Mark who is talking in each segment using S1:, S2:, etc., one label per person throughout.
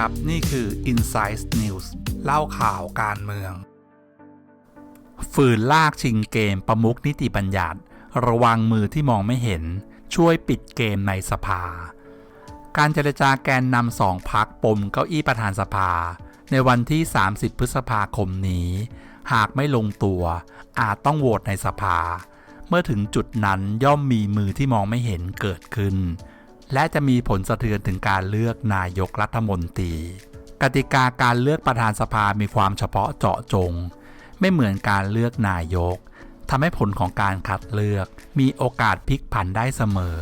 S1: ครับ นี่คือ Insight News เล่าข่าวการเมือง ฝืนลากชิงเกมประมุขนิติบัญญัติ ระวังมือที่มองไม่เห็น ช่วยปิดเกมในสภา การเจรจาแกนนำสองพักปมเก้าอี้ประธานสภา ในวันที่ 30 พฤษภาคมนี้ หากไม่ลงตัว อาจต้องโหวตในสภา เมื่อถึงจุดนั้นย่อมมีมือที่มองไม่เห็นเกิดขึ้น และจะมีผลสะเทือนถึงการเลือกนายกรัฐมนตรี กติกาการเลือกประธานสภามีความเฉพาะเจาะจง ไม่เหมือนการเลือกนายกทำให้ผลของการคัดเลือกมีโอกาสพลิกผันได้เสมอ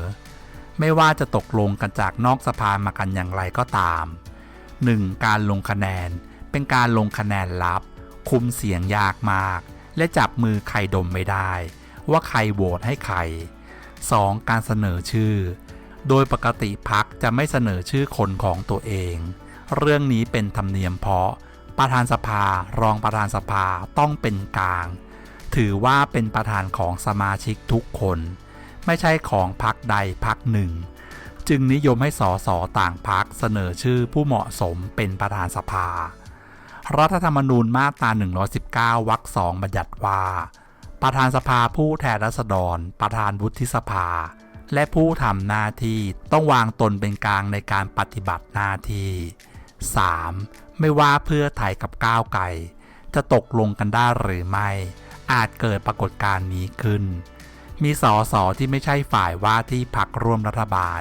S1: ไม่ว่าจะตกลงกันจากนอกสภามากันอย่างไรก็ตาม 1. การลงคะแนนเป็นการลงคะแนนลับ คุมเสียงยากมาก และจับมือใครดมไม่ได้ ว่าใครโหวตให้ใคร 2. การเสนอชื่อ โดยปกติพักจะไม่เสนอชื่อคนของตัวเอง เรื่องนี้เป็นธรรมเนียมเพราะ ประธานสภารองประธานสภาต้องเป็นกลาง ถือว่าเป็นประธานของสมาชิกทุกคน ไม่ใช่ของพักใดพักหนึ่ง จึงนิยมให้สสต่างพักเสนอชื่อผู้เหมาะสมเป็นประธานสภา รัฐธรรมนูญมาตรา 119 วรรคสองบัญญัติว่า ประธานสภาผู้แทนราษฎร ประธานวุฒิสภา และผู้ทำหน้าที่ต้องวางตนเป็นกลางในการปฏิบัติหน้าที่ 3. ไม่ว่าเพื่อไทยกับก้าวไกลจะตกลงกันได้หรือไม่ อาจเกิดปรากฏการณ์นี้ขึ้น มีสอสอที่ไม่ใช่ฝ่ายว่าที่พักร่วมรัฐบาล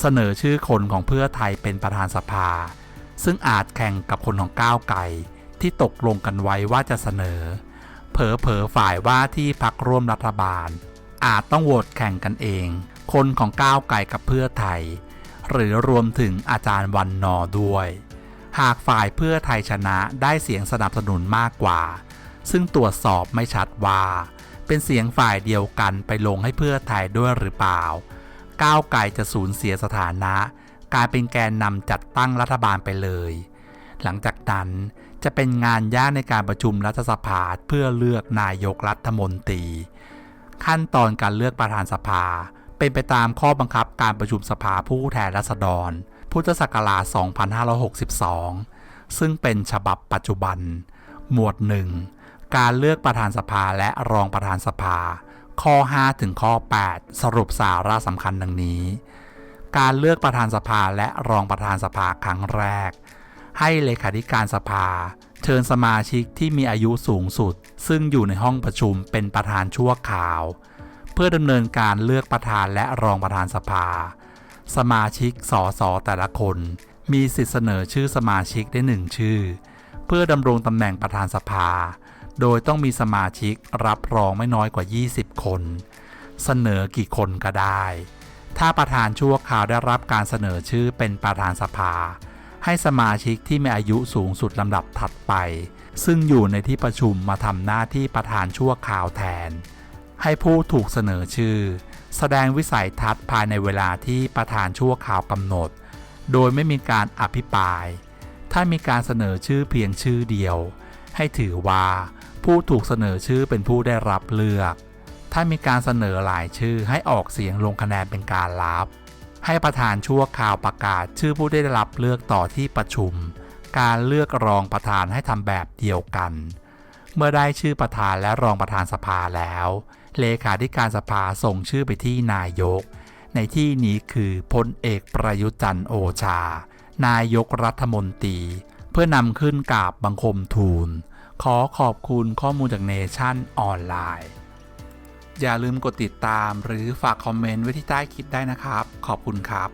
S1: เสนอชื่อคนของเพื่อไทยเป็นประธานสภา ซึ่งอาจแข่งกับคนของก้าวไกลที่ตกลงกันไว้ว่าจะเสนอ เผอเผอๆฝ่ายว่าที่พักร่วมรัฐบาล อาจต้องโหวตแข่งกันเอง คนของก้าวไกลกับเพื่อไทย หรือรวมถึงอาจารย์วันนอด้วย หากฝ่ายเพื่อไทยชนะได้เสียงสนับสนุนมากกว่า ซึ่งตรวจสอบไม่ชัดว่า เป็นเสียงฝ่ายเดียวกันไปลงให้เพื่อไทยด้วยหรือเปล่า ก้าวไกลจะสูญเสียสถานะกลายเป็นแกนนำจัดตั้งรัฐบาลไปเลย หลังจากนั้นจะเป็นงานยากในการประชุมรัฐสภาเพื่อเลือกนายกรัฐมนตรี ขั้นตอนการเลือกประธานสภา เป็นไปตามข้อบังคับการประชุมสภาผู้แทนราษฎร พุทธศักราช 2562 ซึ่งเป็นฉบับปัจจุบัน หมวด 1 การเลือกประธานสภาและรองประธานสภา ข้อ 5 ถึงข้อ 8 สรุปสาระสำคัญดังนี้ การเลือกประธานสภาและรองประธานสภาครั้งแรก ให้เลขาธิการสภา เชิญสมาชิกที่มีอายุสูงสุด ซึ่งอยู่ในห้องประชุมเป็นประธานชั่วคราว เพื่อดำเนินการเลือกประธานและรองประธานสภา สมาชิกสสแต่ละคน มีสิทธิเสนอชื่อสมาชิกได้หนึ่งชื่อ เพื่อดำรงตำแหน่งประธานสภา โดยต้องมีสมาชิกรับรองไม่น้อยกว่า 20 คน เสนอกี่คนก็ได้ ถ้าประธานชั่วคราวได้รับการเสนอชื่อเป็นประธานสภา ให้สมาชิกที่มีอายุสูงสุดลำดับถัดไป ซึ่งอยู่ในที่ประชุมมาทำหน้าที่ประธานชั่วคราวแทน ให้ผู้ถูกเสนอชื่อ แสดงวิสัยทัศน์ภายในเวลาที่ประธานชั่วคราวกำหนด โดยไม่มีการอภิปราย ถ้ามีการเสนอชื่อเพียงชื่อเดียว ให้ถือว่าผู้ถูกเสนอชื่อเป็นผู้ได้รับเลือก ถ้ามีการเสนอหลายชื่อให้ออกเสียงลงคะแนนเป็นการลับ ให้ประธานชั่วคราวประกาศชื่อผู้ได้รับเลือกต่อที่ประชุม การเลือกรองประธานให้ทำแบบเดียวกัน เมื่อได้ชื่อประธานและรองประธานสภาแล้ว เลขาธิการสภาส่งชื่อไปที่นายก ในที่นี้คือพลเอกประยุจันทร์โอชา นายกรัฐมนตรี เพื่อนำขึ้นกราบบังคมทูล ขอขอบคุณข้อมูลจากเนชั่นออนไลน์ อย่าลืมกดติดตามหรือฝากคอมเมนต์ไว้ที่ใต้คลิปได้นะครับ ขอบคุณครับ